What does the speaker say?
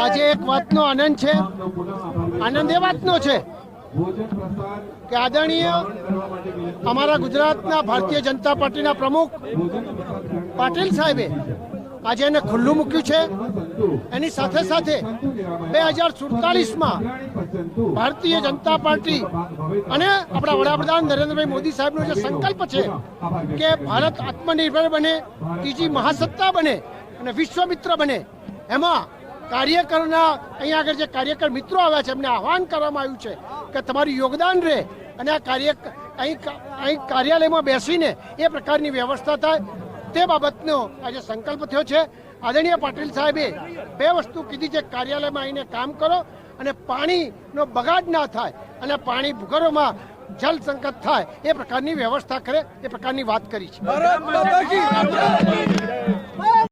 આજે એક વાતનો આનંદ છે. આનંદ એ વાતનો છે કે આદરણીય અમારા ગુજરાતના ભારતીય જનતા પાર્ટીના પ્રમુખ પાટીલ સાહેબે આજે એને ખુલ્લું મૂક્યું છે. એની સાથે સાથે બે હજાર સુડતાલીસમાં ભારતીય જનતા પાર્ટી અને આપણા વડાપ્રધાન નરેન્દ્રભાઈ મોદી સાહેબનો જે સંકલ્પ છે કે ભારત આત્મનિર્ભર બને, ત્રીજી મહાસત્તા બને અને વિશ્વમિત્ર બને. એમાં કાર્યકરના અહીંયા આગળ જે કાર્યકર મિત્રો આવ્યા છે, એમને આહવાન કરવામાં આવ્યું છે કે તમારું યોગદાન રહે અને આ કાર્ય અહીં અહીં કાર્યાલયમાં બેસીને એ પ્રકારની વ્યવસ્થા થાય. તે બાબતનો આજે સંકલ્પ થયો છે. આદરણીય પાટીલ સાહેબે બે વસ્તુ કીધી છે, કાર્યાલયમાં આવીને કામ કરો અને પાણીનો બગાડ ના થાય અને પાણી ભૂગર્ભમાં જલ સંકટ થાય, એ પ્રકારની વ્યવસ્થા કરે, એ પ્રકારની વાત કરી છે.